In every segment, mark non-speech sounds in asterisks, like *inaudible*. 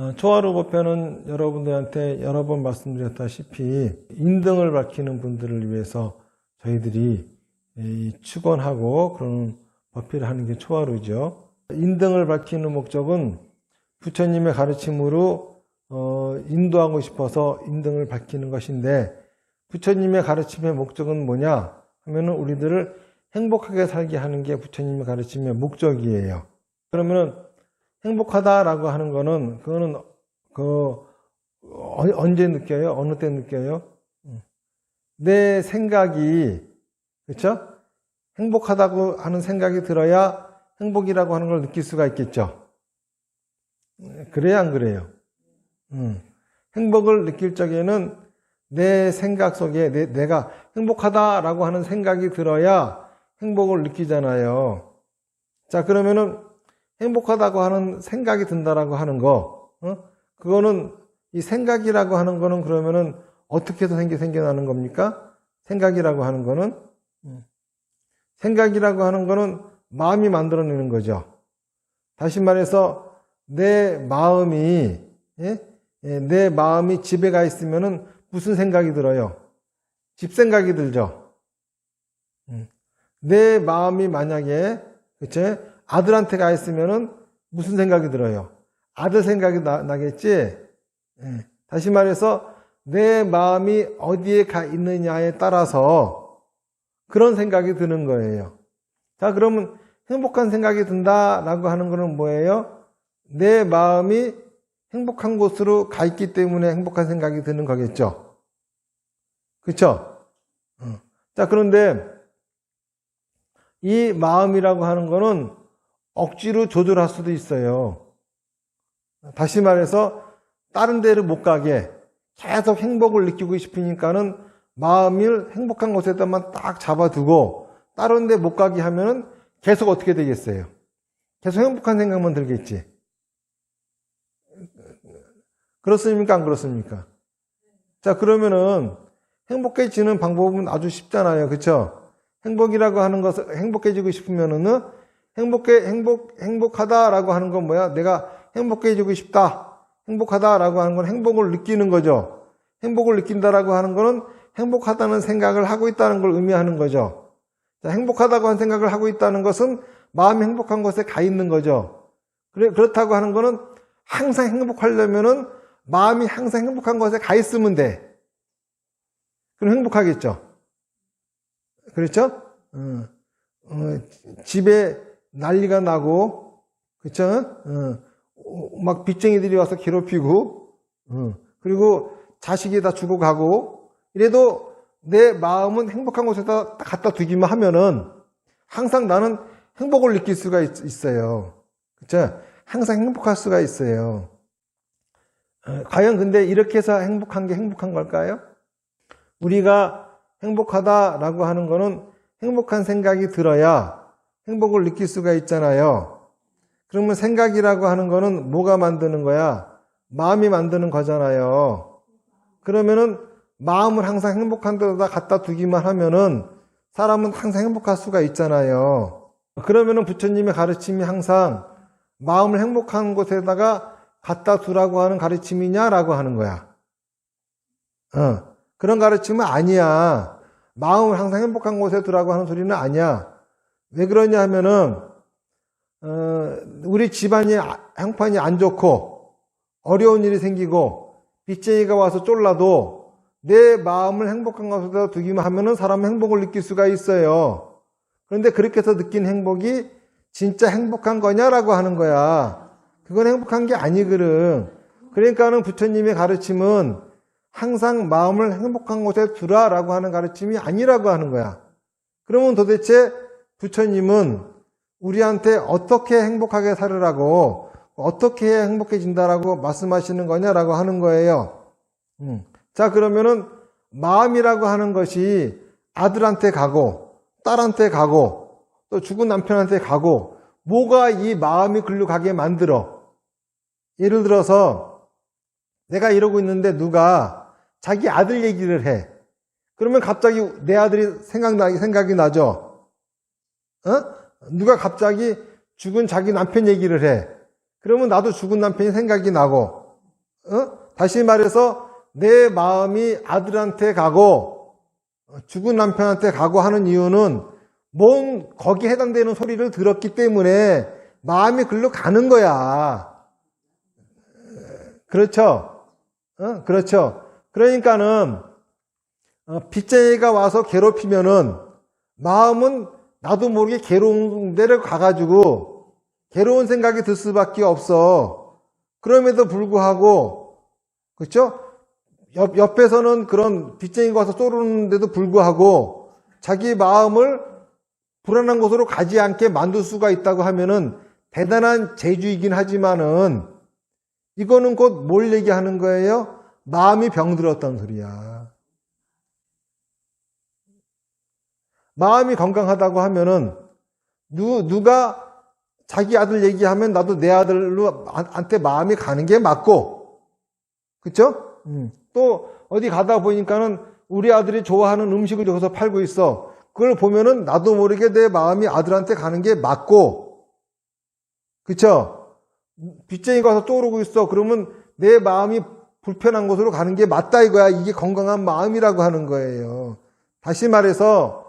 어, 초하루 법회는 여러분들한테 여러 번 말씀드렸다시피 인등을 밝히는 분들을 위해서 저희들이 이 축원하고 그런 법회를 하는 게 초하루죠. 인등을 밝히는 목적은 부처님의 가르침으로 어, 인도하고 싶어서 인등을 밝히는 것인데 부처님의 가르침의 목적은 뭐냐 하면은 우리들을 행복하게 살게 하는 게 부처님의 가르침의 목적이에요. 그러면은 행복하다라고 하는 거는 그거는 그 어- 언제 느껴요? 어느 때 느껴요? 내 생각이 그렇죠? 행복하다고 하는 생각이 들어야 행복이라고 하는 걸 느낄 수가 있겠죠. 그래야 안 그래요? 음. 행복을 느낄 적에는 내 생각 속에 내, 내가 행복하다라고 하는 생각이 들어야 행복을 느끼잖아요. 자, 그러면은 행복하다고 하는 생각이 든다라고 하는 거, 어? 그거는 이 생각이라고 하는 거는 그러면은 어떻게 해서 생겨, 생겨나는 겁니까? 생각이라고 하는 거는, 음. 생각이라고 하는 거는 마음이 만들어내는 거죠. 다시 말해서 내 마음이, 예? 예, 내 마음이 집에 가 있으면은 무슨 생각이 들어요? 집 생각이 들죠. 음. 내 마음이 만약에 그치? 아들한테 가 있으면은 무슨 생각이 들어요? 아들 생각이 나, 겠지 예. 다시 말해서 내 마음이 어디에 가 있느냐에 따라서 그런 생각이 드는 거예요. 자, 그러면 행복한 생각이 든다라고 하는 거는 뭐예요? 내 마음이 행복한 곳으로 가 있기 때문에 행복한 생각이 드는 거겠죠. 그렇죠? 어. 자, 그런데 이 마음이라고 하는 거는 억지로 조절할 수도 있어요. 다시 말해서 다른 데를 못 가게 계속 행복을 느끼고 싶으니까는 마음을 행복한 곳에다만 딱 잡아두고 다른 데 못 가게 하면은 계속 어떻게 되겠어요? 계속 행복한 생각만 들겠지. 그렇습니까? 안 그렇습니까? 자, 그러면은 행복해지는 방법은 아주 쉽잖아요. 그쵸? 행복이라고 하는 것을 행복해지고 싶으면은 행복해, 행복, 행복하다라고 하는 건 뭐야? 내가 행복해지고 싶다. 행복하다라고 하는 건 행복을 느끼는 거죠. 행복을 느낀다라고 하는 거는 행복하다는 생각을 하고 있다는 걸 의미하는 거죠. 자, 행복하다고 하는 생각을 하고 있다는 것은 마음이 행복한 곳에 가 있는 거죠. 그래, 그렇다고 하는 거는 항상 행복하려면은 마음이 항상 행복한 곳에 가 있으면 돼. 그럼 행복하겠죠. 그렇죠? 어, 어, 집에 난리가 나고, 그쵸? 어, 막 빚쟁이들이 와서 괴롭히고, 어, 그리고 자식이 다 죽어가고, 이래도 내 마음은 행복한 곳에다 갖다 두기만 하면은 항상 나는 행복을 느낄 수가 있, 어요 그쵸? 항상 행복할 수가 있어요. 어, 과연 근데 이렇게 해서 행복한 게 행복한 걸까요? 우리가 행복하다라고 하는 거는 행복한 생각이 들어야 행복을 느낄 수가 있잖아요. 그러면 생각이라고 하는 거는 뭐가 만드는 거야? 마음이 만드는 거잖아요. 그러면은 마음을 항상 행복한 데다 갖다 두기만 하면은 사람은 항상 행복할 수가 있잖아요. 그러면은 부처님의 가르침이 항상 마음을 행복한 곳에다가 갖다 두라고 하는 가르침이냐라고 하는 거야. 어, 그런 가르침은 아니야. 마음을 항상 행복한 곳에 두라고 하는 소리는 아니야. 왜 그러냐 하면은 어, 우리 집안이 아, 형편이 안 좋고 어려운 일이 생기고 빚쟁이가 와서 쫄라도 내 마음을 행복한 곳에다 두기만 하면은 사람은 행복을 느낄 수가 있어요. 그런데 그렇게 해서 느낀 행복이 진짜 행복한 거냐라고 하는 거야. 그건 행복한 게 아니거든. 그러니까는 부처님의 가르침은 항상 마음을 행복한 곳에 두라라고 하는 가르침이 아니라고 하는 거야. 그러면 도대체 부처님은 우리한테 어떻게 행복하게 살으라고 어떻게 해야 행복해진다라고 말씀하시는 거냐라고 하는 거예요. 음. 자 그러면은 마음이라고 하는 것이 아들한테 가고 딸한테 가고 또 죽은 남편한테 가고 뭐가 이 마음이 글로 가게 만들어? 예를 들어서 내가 이러고 있는데 누가 자기 아들 얘기를 해. 그러면 갑자기 내 아들이 생각나기 생각이 나죠. 어? 누가 갑자기 죽은 자기 남편 얘기를 해. 그러면 나도 죽은 남편이 생각이 나고. 어? 다시 말해서 내 마음이 아들한테 가고 어, 죽은 남편한테 가고 하는 이유는 뭔 거기에 해당되는 소리를 들었기 때문에 마음이 글로 가는 거야. 그렇죠? 어? 그렇죠. 그러니까는 어, 빚쟁이가 와서 괴롭히면은 마음은 나도 모르게 괴로운 데를 가가지고 괴로운 생각이 들 수밖에 없어. 그럼에도 불구하고 그렇죠? 옆, 옆에서는 그런 빚쟁이가 와서 쏘르는데도 불구하고 자기 마음을 불안한 곳으로 가지 않게 만들 수가 있다고 하면은 대단한 재주이긴 하지만은 이거는 곧 뭘 얘기하는 거예요? 마음이 병들었다는 소리야. 마음이 건강하다고 하면은 누, 누가 자기 아들 얘기하면 나도 내 아들로 한테 마음이 가는 게 맞고 그쵸? 음. 또 어디 가다 보니까는 우리 아들이 좋아하는 음식을 여기서 팔고 있어. 그걸 보면은 나도 모르게 내 마음이 아들한테 가는 게 맞고 그쵸? 빚쟁이가 와서 떠오르고 있어. 그러면 내 마음이 불편한 곳으로 가는 게 맞다 이거야. 이게 건강한 마음이라고 하는 거예요. 다시 말해서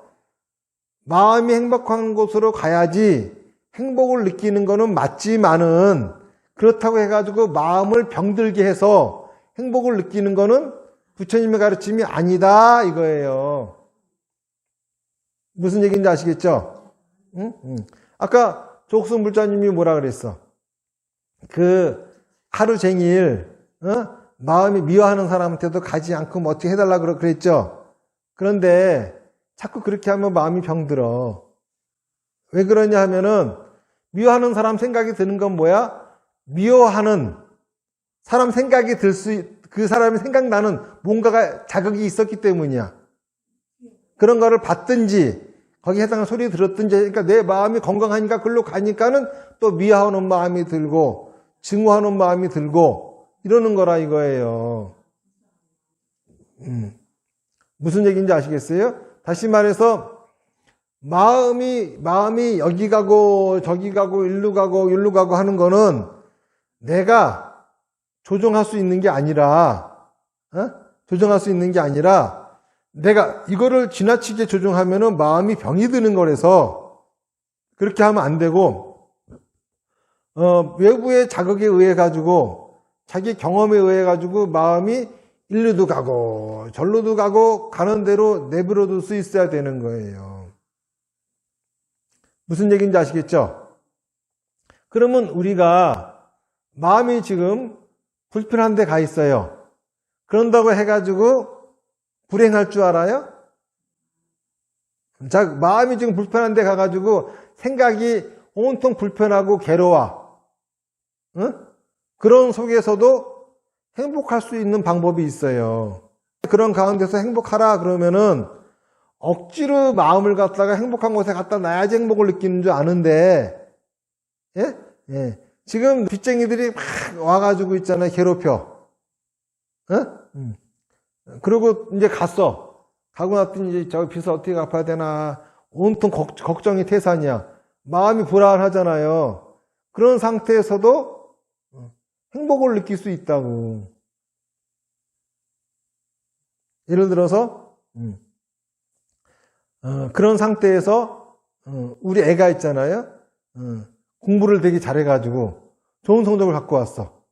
마음이 행복한 곳으로 가야지 행복을 느끼는 거는 맞지만은 그렇다고 해가지고 마음을 병들게 해서 행복을 느끼는 거는 부처님의 가르침이 아니다 이거예요. 무슨 얘기인지 아시겠죠? 응? 응. 아까 족수 물자님이 뭐라 그랬어? 그 하루 종일 어? 마음이 미워하는 사람한테도 가지 않고 뭐 어떻게 해달라 그랬죠? 그런데 자꾸 그렇게 하면 마음이 병들어. 왜 그러냐 하면은 미워하는 사람 생각이 드는 건 뭐야? 미워하는 사람 생각이 들 수, 그 사람이 생각나는 뭔가가 자극이 있었기 때문이야. 그런 거를 봤든지, 거기 해당하는 소리 들었든지, 그러니까 내 마음이 건강하니까 글로 가니까는 또 미워하는 마음이 들고, 증오하는 마음이 들고, 이러는 거라 이거예요. 음. 무슨 얘기인지 아시겠어요? 다시 말해서, 마음이, 마음이 여기 가고, 저기 가고, 일로 가고, 일로 가고 하는 거는 내가 조정할 수 있는 게 아니라, 어? 조정할 수 있는 게 아니라, 내가 이거를 지나치게 조정하면은 마음이 병이 드는 거라서, 그렇게 하면 안 되고, 어, 외부의 자극에 의해 가지고, 자기 경험에 의해 가지고 마음이 일로도 가고, 절로도 가고, 가는 대로 내버려 둘 수 있어야 되는 거예요. 무슨 얘기인지 아시겠죠? 그러면 우리가 마음이 지금 불편한 데 가 있어요. 그런다고 해가지고 불행할 줄 알아요? 자, 마음이 지금 불편한 데 가가지고 생각이 온통 불편하고 괴로워. 응? 그런 속에서도 행복할 수 있는 방법이 있어요. 그런 가운데서 행복하라 그러면은 억지로 마음을 갖다가 행복한 곳에 갖다 놔야지 행복을 느끼는 줄 아는데, 예? 예. 지금 빚쟁이들이 막 와가지고 있잖아요. 괴롭혀. 어? 음. 그리고 이제 갔어. 가고 났더니 이제 저 빚을 어떻게 갚아야 되나. 온통 걱정이 태산이야. 마음이 불안하잖아요. 그런 상태에서도 행복을 느낄 수 있다고. 예를 들어서, 음. 어, 그런 상태에서 어, 우리 애가 있잖아요. 어, 공부를 되게 잘해가지고 좋은 성적을 갖고 왔어.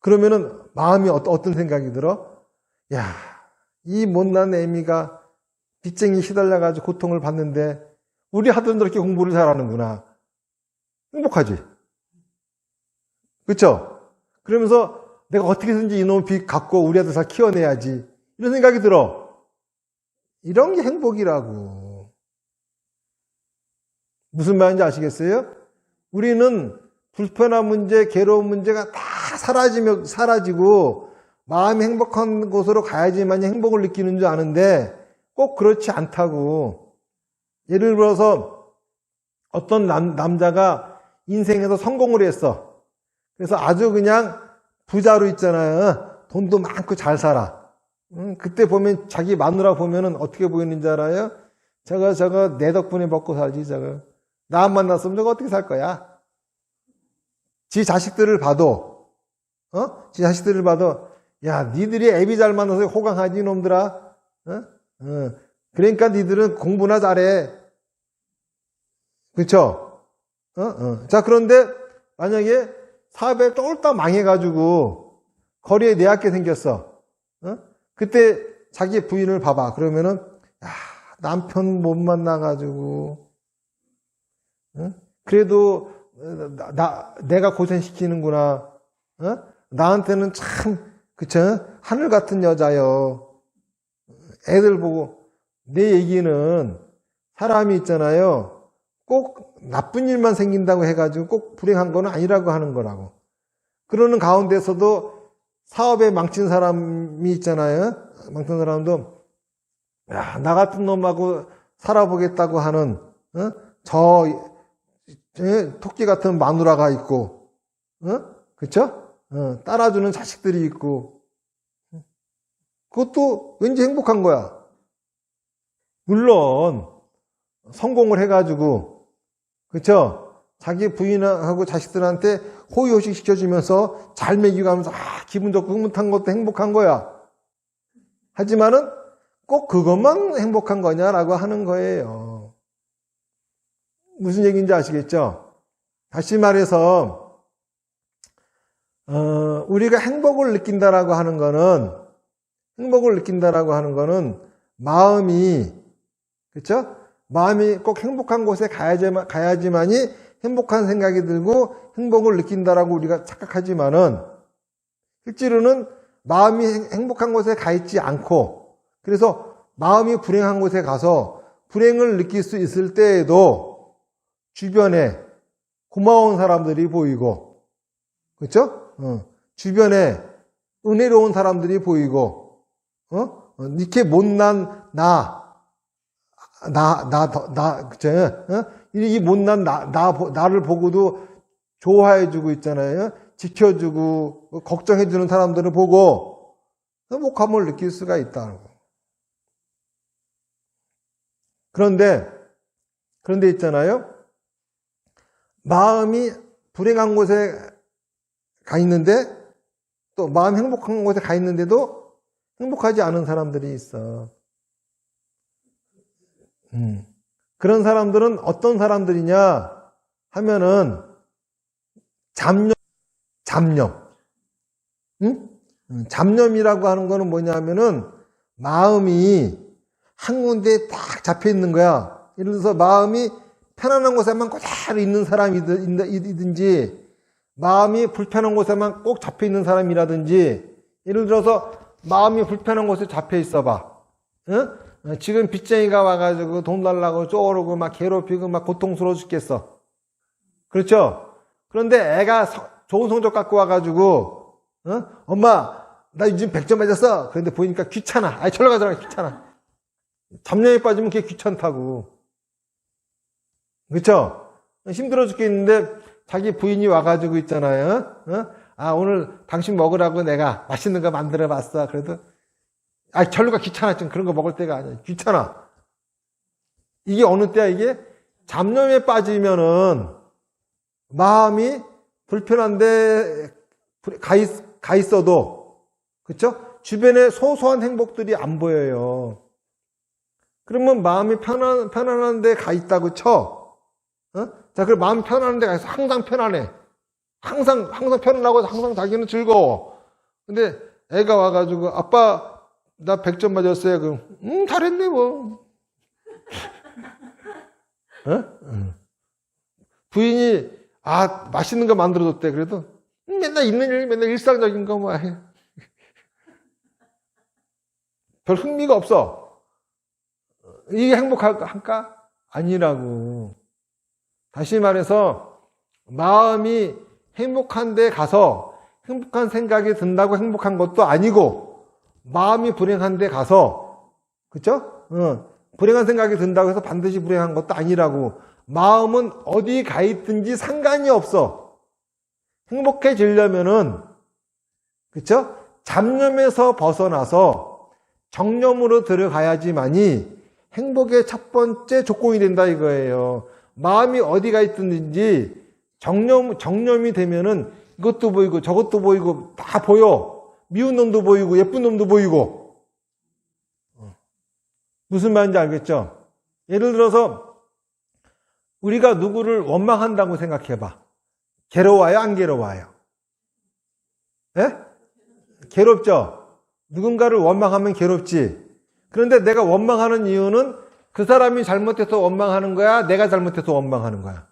그러면은 마음이 어 떤 생각이 들어? 야, 이 못난 애미가 빚쟁이 시달려가지고 고통을 받는데 우리 하던 저렇게 공부를 잘하는구나. 행복하지? 그쵸? 그러면서 내가 어떻게든지 이놈 빚 갖고 우리 아들 잘 키워내야지. 이런 생각이 들어. 이런 게 행복이라고. 무슨 말인지 아시겠어요? 우리는 불편한 문제, 괴로운 문제가 다 사라지며, 사라지고 마음이 행복한 곳으로 가야지만 행복을 느끼는 줄 아는데 꼭 그렇지 않다고. 예를 들어서 어떤 남, 남자가 인생에서 성공을 했어. 그래서 아주 그냥 부자로 있잖아요. 돈도 많고 잘 살아. 음, 그때 보면 자기 마누라 보면은 어떻게 보이는지 알아요? 저거 저거 내 덕분에 먹고 살지 저거. 나안 만났으면 저거 어떻게 살 거야? 지 자식들을 봐도 어? 지 자식들을 봐도 야 니들이 애비 잘 만나서 호강하지 이놈들아 어? 어. 그러니까 니들은 공부나 잘해 그쵸? 어? 어. 자 그런데 만약에 사업에 쫄딱 망해가지고 거리에 내학게 생겼어. 어? 그때 자기 부인을 봐봐. 그러면은 야 남편 못 만나가지고. 어? 그래도 어, 나, 나- 내가 고생시키는구나. 어? 나한테는 참 그쵸? 하늘 같은 여자요 애들 보고. 내 얘기는 사람이 있잖아요. 꼭 나쁜 일만 생긴다고 해가지고 꼭 불행한 건 아니라고 하는 거라고 그러는 가운데서도 사업에 망친 사람이 있잖아요 망친 사람도 야, 나 같은 놈하고 살아보겠다고 하는 어? 저 에, 토끼 같은 마누라가 있고 어? 그쵸? 어, 따라주는 자식들이 있고 그것도 왠지 행복한 거야. 물론 성공을 해가지고 그쵸? 자기 부인하고 자식들한테 호의호식 시켜주면서 잘 먹이가면서 아, 기분 좋고 흐뭇한 것도 행복한 거야. 하지만은 꼭 그것만 행복한 거냐라고 하는 거예요. 무슨 얘기인지 아시겠죠? 다시 말해서 어, 우리가 행복을 느낀다라고 하는 거는 행복을 느낀다라고 하는 거는 마음이 그렇죠? 마음이 꼭 행복한 곳에 가야지만 가야지만이 행복한 생각이 들고 행복을 느낀다라고 우리가 착각하지만은 실제로는 마음이 행- 행복한 곳에 가 있지 않고 그래서 마음이 불행한 곳에 가서 불행을 느낄 수 있을 때에도 주변에 고마운 사람들이 보이고 그렇죠? 어, 주변에 은혜로운 사람들이 보이고 어? 어, 이렇게 못난 나, 나, 나, 더- 나, 그쵸? 어? 이이 못난 나, 나, 보- 나를 보고도 좋아해주고 있잖아요. 지켜주고, 걱정해주는 사람들을 보고, 행복함을 느낄 수가 있다는 거. 그런데, 그런데 있잖아요. 마음이 불행한 곳에 가 있는데, 또 마음 행복한 곳에 가 있는데도 행복하지 않은 사람들이 있어. 음. 그런 사람들은 어떤 사람들이냐 하면은 잡념, 잡념. 응? 음, 잡념이라고 하는 거는 뭐냐면은 마음이 한 군데에 딱 잡혀 있는 거야. 예를 들어서 마음이 편안한 곳에만 그대로 있는 사람이든지 마음이 불편한 곳에만 꼭 잡혀 있는 사람이라든지 예를 들어서 마음이 불편한 곳에 잡혀 있어 봐. 응? 어, 지금 빚쟁이가 와가지고 돈 달라고 쪼르고 막 괴롭히고 막 고통스러워 죽겠어. 그렇죠? 그런데 애가 서- 좋은 성적 갖고 와가지고, 어? 엄마, 나 요즘 100점 맞았어. 그런데 보니까 귀찮아. 아이, 절로 가더라. 귀찮아. 잡념에 빠지면 그게 귀찮다고. 그렇죠? 힘들어 죽겠는데 자기 부인이 와가지고 있잖아요. 어? 아, 오늘 당신 먹으라고 내가 맛있는 거 만들어 봤어. 그래도 아, 절로가 귀찮아. 좀 그런 거 먹을 때가 아니야. 귀찮아. 이게 어느 때야, 이게? 잡념에 빠지면은, 마음이 불편한데 가, 있, 가 있어도, 그쵸? 주변에 소소한 행복들이 안 보여요. 그러면 마음이 편안, 편안한 데 가 있다고 쳐. 어? 자, 그럼 마음이 편안한 데 가서 항상 편안해. 항상, 항상 편안하고 항상 자기는 즐거워. 근데 애가 와가지고, 아빠, 나 100점 맞았어요. 그럼, 음, 잘했네, 뭐. 어? 응. 부인이, 아, 맛있는 거 만들어줬대. 그래도, 음, 맨날 있는 일, 맨날 일상적인 거 뭐 해. *laughs* 별 흥미가 없어. 이게 행복할까? 아니라고. 다시 말해서, 마음이 행복한 데 가서 행복한 생각이 든다고 행복한 것도 아니고, 마음이 불행한 데 가서? 어, 불행한 생각이 든다고 해서 반드시 불행한 것도 아니라고. 마음은 어디 가 있든지 상관이 없어. 행복해지려면은, 그쵸? 잡념에서 벗어나서 정념으로 들어가야지만이 행복의 첫 번째 조건이 된다 이거예요. 마음이 어디가 있든지 정념, 정념이 되면은 이것도 보이고 저것도 보이고 다 보여. 미운 놈도 보이고 예쁜 놈도 보이고. 어. 무슨 말인지 알겠죠? 예를 들어서 우리가 누구를 원망한다고 생각해봐. 괴로워요? 안 괴로워요? 예? 괴롭죠? 누군가를 원망하면 괴롭지. 그런데 내가 원망하는 이유는 그 사람이 잘못해서 원망하는 거야? 내가 잘못해서 원망하는 거야?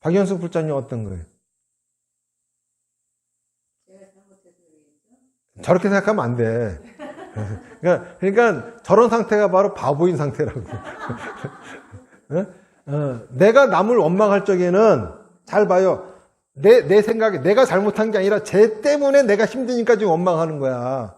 박연숙 불자님 어떤 거예요? 저렇게 생각하면 안 돼. 그러니까, 그러니까 저런 상태가 바로 바보인 상태라고. 어? 어, 내가 남을 원망할 적에는 잘 봐요. 내, 내 생각에 내가 잘못한 게 아니라 쟤 때문에 내가 힘드니까 지금 원망하는 거야.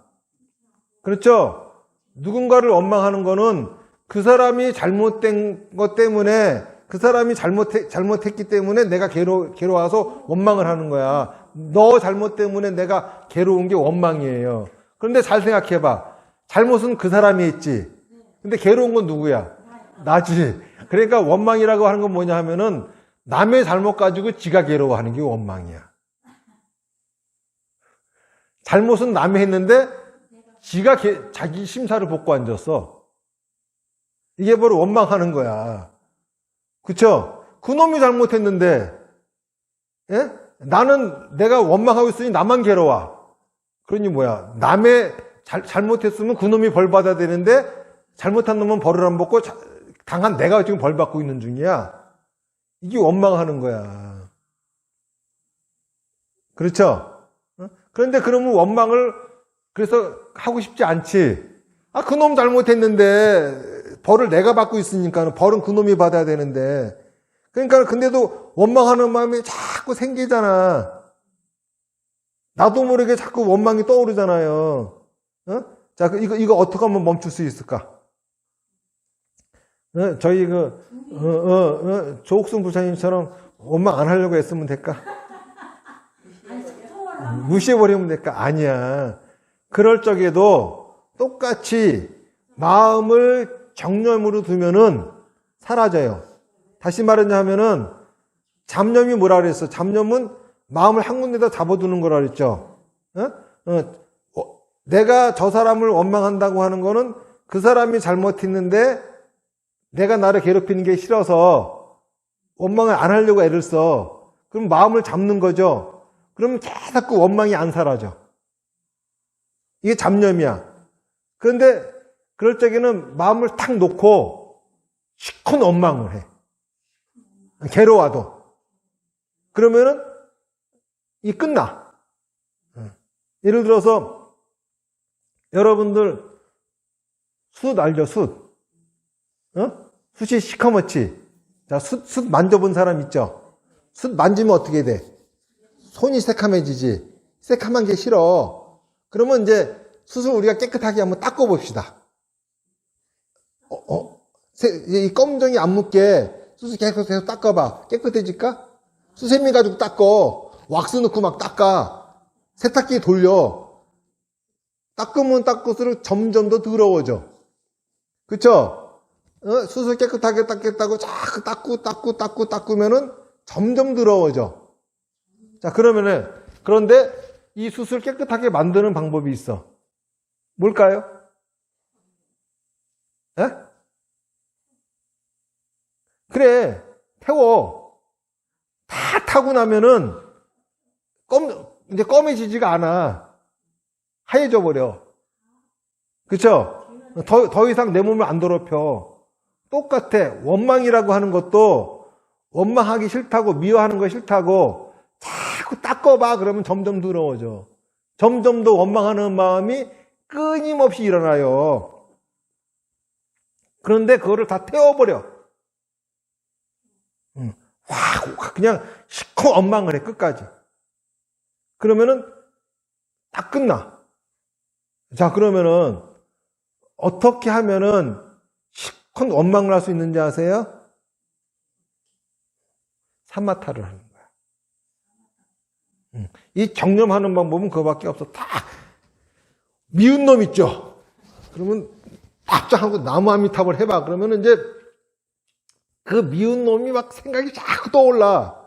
그렇죠? 누군가를 원망하는 거는 그 사람이 잘못된 것 때문에 그 사람이 잘못해, 잘못했기 때문에 내가 괴로, 괴로워서 원망을 하는 거야. 너 잘못 때문에 내가 괴로운 게 원망이에요. 그런데 잘 생각해봐. 잘못은 그 사람이 했지. 근데 괴로운 건 누구야? 나지. 그러니까 원망이라고 하는 건 뭐냐 하면은 남의 잘못 가지고 지가 괴로워하는 게 원망이야. 잘못은 남이 했는데 지가 개- 자기 심사를 벗고 앉았어. 이게 바로 원망하는 거야. 그쵸? 그놈이 잘못했는데, 예? 나는 내가 원망하고 있으니 나만 괴로워. 그러니 뭐야. 남의 잘, 잘못했으면 그놈이 벌 받아야 되는데, 잘못한 놈은 벌을 안 받고, 자- 당한 내가 지금 벌 받고 있는 중이야. 이게 원망하는 거야. 그렇죠? 어? 그런데 그러면 원망을 그래서 하고 싶지 않지. 아, 그놈 잘못했는데 벌을 내가 받고 있으니까 벌은 그놈이 받아야 되는데. 그러니까 근데도 원망하는 마음이 자꾸 생기잖아. 나도 모르게 자꾸 원망이 떠오르잖아요. 어? 자, 그 이거 이거 어떻게 하면 멈출 수 있을까? 어, 저희 그 어, 어, 어, 조옥순 부사님처럼 원망 안 하려고 했으면 될까? 무시해버리면 될까? 아니야. 그럴 적에도 똑같이 마음을 정념으로 두면은 사라져요. 다시 말하자면은 잡념이 뭐라 그랬어? 잡념은 마음을 한 군데다 잡아두는 거라 그랬죠. 어? 어, 어, 내가 저 사람을 원망한다고 하는 거는 그 사람이 잘못했는데 내가 나를 괴롭히는 게 싫어서 원망을 안 하려고 애를 써. 그럼 마음을 잡는 거죠. 그럼 자꾸 원망이 안 사라져. 이게 잡념이야. 그런데 그럴 적에는 마음을 탁 놓고 시큰 원망을 해. 괴로워도. 그러면은 이 끝나. 어. 예를 들어서 여러분들 숯 알죠? 숯. 어? 숯이 시커멓지. 자, 숯, 숯 만져본 사람 있죠? 숯 만지면 어떻게 돼? 손이 새카매지지. 새카만 게 싫어. 그러면 이제 숯을 우리가 깨끗하게 한번 닦아봅시다. 어, 어? 새- 이 검정이 안 묻게 숯을 계속 계속 닦아봐. 깨끗해질까? 수세미 가지고 닦어. 왁스 넣고 막 닦아. 세탁기 돌려. 닦으면 닦을수록 점점 더 더러워져. 그쵸? 어? 수술 깨끗하게 닦겠다고 자꾸 닦고 닦고 닦고 닦으면은 점점 더러워져. 자, 그러면은, 그런데 이 수술 깨끗하게 만드는 방법이 있어. 뭘까요? 에? 그래, 태워. 다 타고 나면은, 검, 이제 검해지지가 않아. 하얘져 버려. 그쵸? 더, 더 이상 내 몸을 안 더럽혀. 똑같아. 원망이라고 하는 것도 원망하기 싫다고 미워하는 거 싫다고 자꾸 닦아봐. 그러면 점점 더러워져. 점점 더 원망하는 마음이 끊임없이 일어나요. 그런데 그거를 다 태워버려. 응. 확, 그냥 시커 원망을 해, 끝까지. 그러면은 딱 끝나. 자, 그러면은 어떻게 하면은 시큰 원망을 할 수 있는지 아세요? 사마타를 하는 거야. 응. 이 정념하는 방법은 그거밖에 없어. 다 미운 놈 있죠. 그러면 딱장하고 나무 아미탑을 해봐. 그러면 이제 그 미운 놈이 막 생각이 자꾸 떠올라.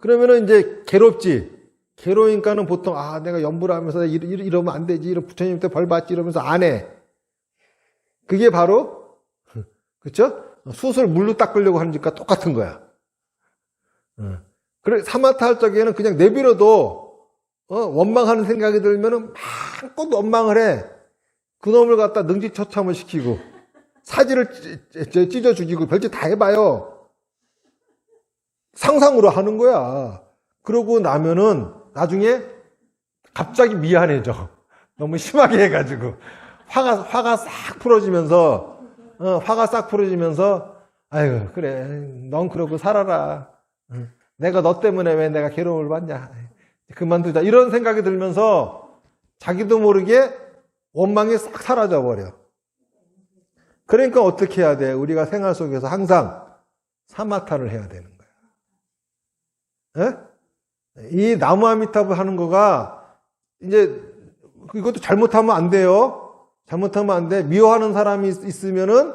그러면은 이제 괴롭지. 괴로우니까는 보통 아 내가 연부를 하면서 이러, 이러- 이러 면 안 되지. 이러 부처님한테 벌 받지 이러면서 안 해. 그게 바로 그쵸? 숯을 물로 닦으려고 하는 짓과 똑같은 거야. 어. 그래 사마타 할 적에는 그냥 내버려도 어, 원망하는 생각이 들면은 마음껏 원망을 해. 그놈을 갖다 능지처참을 시키고 사지를 찢어 죽이고 별짓 다 해봐요. 상상으로 하는 거야. 그러고 나면은 나중에 갑자기 미안해져. *laughs* 너무 심하게 해가지고 화가 화가 싹 풀어지면서 어, 화가 싹 풀어지면서 아유 그래 넌 그러고 살아라. 응. 내가 너 때문에 왜 내가 괴로움을 받냐. 그만두자 이런 생각이 들면서 자기도 모르게 원망이 싹 사라져 버려. 그러니까 어떻게 해야 돼? 우리가 생활 속에서 항상 사마타를 해야 되는 거야. 예? 이 나무 아미타불 하는 거가 이제 이것도 잘못하면 안 돼요. 잘못하면 안 돼. 미워하는 사람이 있- 있으면은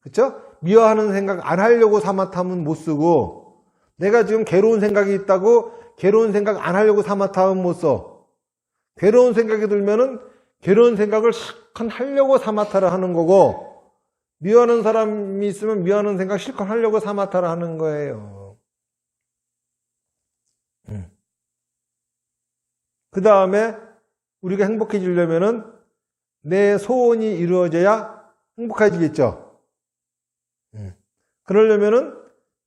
그쵸? 미워하는 생각 안 하려고 사마타면 못 쓰고 내가 지금 괴로운 생각이 있다고 괴로운 생각 안 하려고 사마타면 못 써. 괴로운 생각이 들면은 괴로운 생각을 실컷 하려고 사마타를 하는 거고 미워하는 사람이 있으면 미워하는 생각 실컷 하려고 사마타를 하는 거예요. 그 다음에 우리가 행복해지려면은 내 소원이 이루어져야 행복해지겠죠. 음. 그러려면은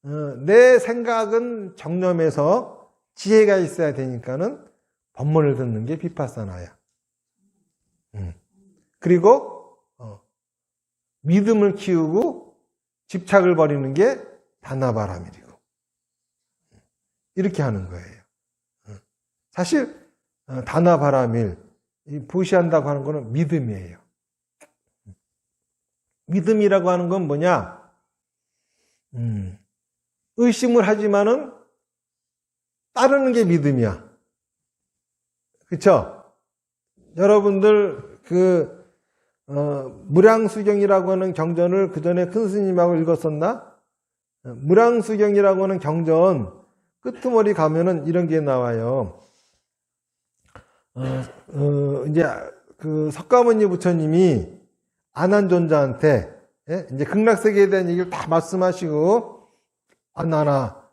어, 내 생각은 정념해서 지혜가 있어야 되니까는 법문을 듣는 게 비파사나야. 음. 그리고 어, 믿음을 키우고 집착을 버리는 게 다나바람이고 이렇게 하는 거예요. 어. 사실 어, 다나바람일 이 보시한다고 하는 거는 믿음이에요. 믿음이라고 하는 건 뭐냐? 음, 의심을 하지만은 따르는 게 믿음이야. 그쵸? 여러분들 그 어, 무량수경이라고 하는 경전을 그 전에 큰 스님하고 읽었었나? 어, 무량수경이라고 하는 경전 끄트머리 가면은 이런 게 나와요. 어, 어, 이제 그 석가모니 부처님이 안한존자한테 예? 이제 극락세계에 대한 얘기를 다 말씀하시고 안나나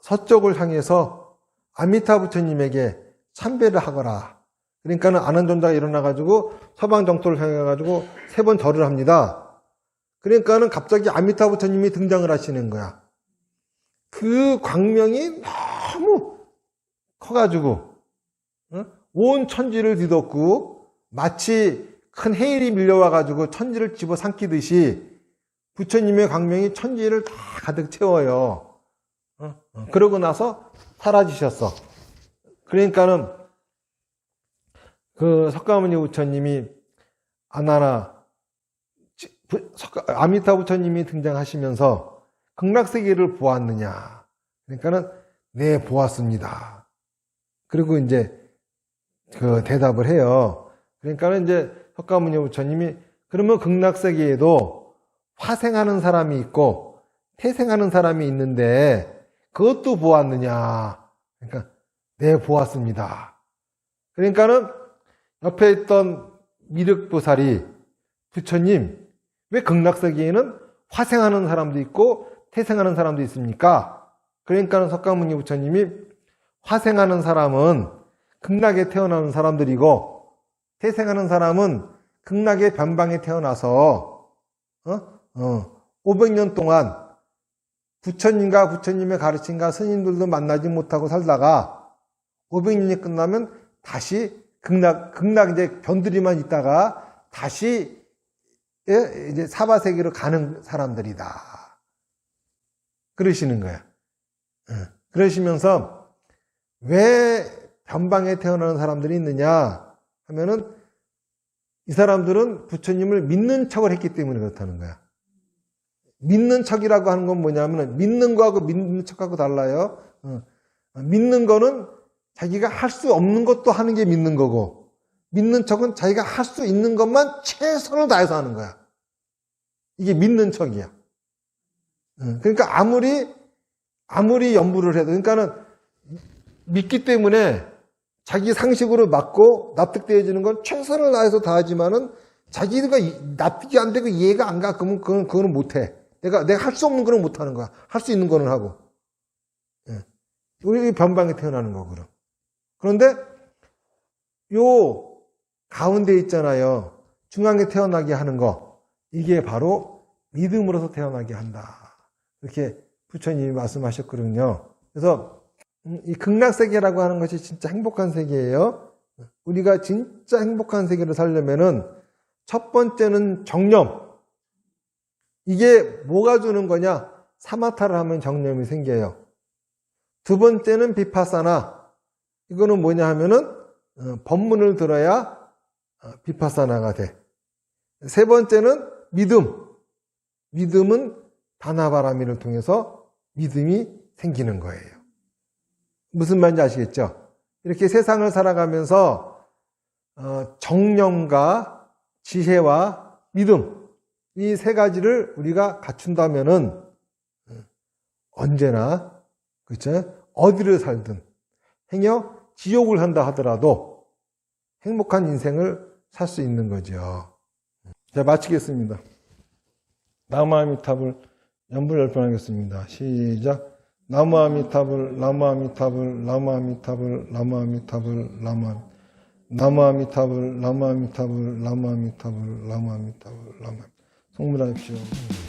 서쪽을 향해서 아미타 부처님에게 참배를 하거라. 그러니까는 안한존자가 일어나가지고 서방 정토를 향해가지고 세 번 절을 합니다. 그러니까는 갑자기 아미타 부처님이 등장을 하시는 거야. 그 광명이 너무 커가지고 어? 온 천지를 뒤덮고 마치 큰 해일이 밀려와가지고 천지를 집어 삼키듯이 부처님의 광명이 천지를 다 가득 채워요. 그러고 나서 사라지셨어. 그러니까는 그 석가모니 부처님이 석가- 아미타 부처님이 등장하시면서 극락세계를 보았느냐? 그러니까는 네 보았습니다. 그리고 이제 그 대답을 해요. 그러니까는 이제 석가모니 부처님이 그러면 극락세계에도 화생하는 사람이 있고 태생하는 사람이 있는데 그것도 보았느냐? 그러니까 네 보았습니다. 그러니까는 옆에 있던 미륵보살이 부처님 왜 극락세계에는 화생하는 사람도 있고 태생하는 사람도 있습니까? 그러니까는 석가모니 부처님이 화생하는 사람은 극락에 태어나는 사람들이고 태생하는 사람은 극락의 변방에 태어나서 어? 어, 500년 동안 부처님과 부처님의 가르침과 스님들도 만나지 못하고 살다가 500년이 끝나면 다시 극락 극락 이제 변두리만 있다가 다시 예, 이제 사바세계로 가는 사람들이다. 그러시는 거야. 어, 그러시면서 왜 변방에 태어나는 사람들이 있느냐 하면은 이 사람들은 부처님을 믿는 척을 했기 때문에 그렇다는 거야. 믿는 척이라고 하는 건 뭐냐면 믿는 거하고 믿는 척하고 달라요. 어, 믿는 거는 자기가 할 수 없는 것도 하는 게 믿는 거고 믿는 척은 자기가 할 수 있는 것만 최선을 다해서 하는 거야. 이게 믿는 척이야. 어, 그러니까 아무리 아무리 연부를 해도 그러니까는 믿기 때문에 자기 상식으로 맞고 납득되어지는 건 최선을 다해서 다 하지만은 자기가 이- 납득이 안 되고 이해가 안 가. 그러면 그건, 그거는 못해. 내가, 내가 할 수 없는 거는 못하는 거야. 할 수 있는 거는 하고. 예. 우리 변방에 태어나는 거, 그럼. 그런데 요 가운데 있잖아요. 중앙에 태어나게 하는 거. 이게 바로 믿음으로서 태어나게 한다. 이렇게 부처님이 말씀하셨거든요. 그래서 음, 이 극락세계라고 하는 것이 진짜 행복한 세계예요. 우리가 진짜 행복한 세계를 살려면은 첫 번째는 정념. 이게 뭐가 주는 거냐? 사마타를 하면 정념이 생겨요. 두 번째는 비파사나. 이거는 뭐냐 하면은 어, 법문을 들어야 어, 비파사나가 돼. 세 번째는 믿음. 믿음은 다나바라미를 통해서 믿음이 생기는 거예요. 무슨 말인지 아시겠죠? 이렇게 세상을 살아가면서 어, 정령과 지혜와 믿음 이 세 가지를 우리가 갖춘다면은 어, 언제나 그렇죠? 어디를 살든 행여 지옥을 한다 하더라도 행복한 인생을 살 수 있는 거죠. 자 마치겠습니다. 나무아미탑을 연불 열편하겠습니다. 시작. 나무아미탑을 나무아미탑을 나무아미탑을 나무아미탑을 나무 나무아미탑을 나무아미탑을 나무아미탑을 나무아미탑을 나무 송문하십시오.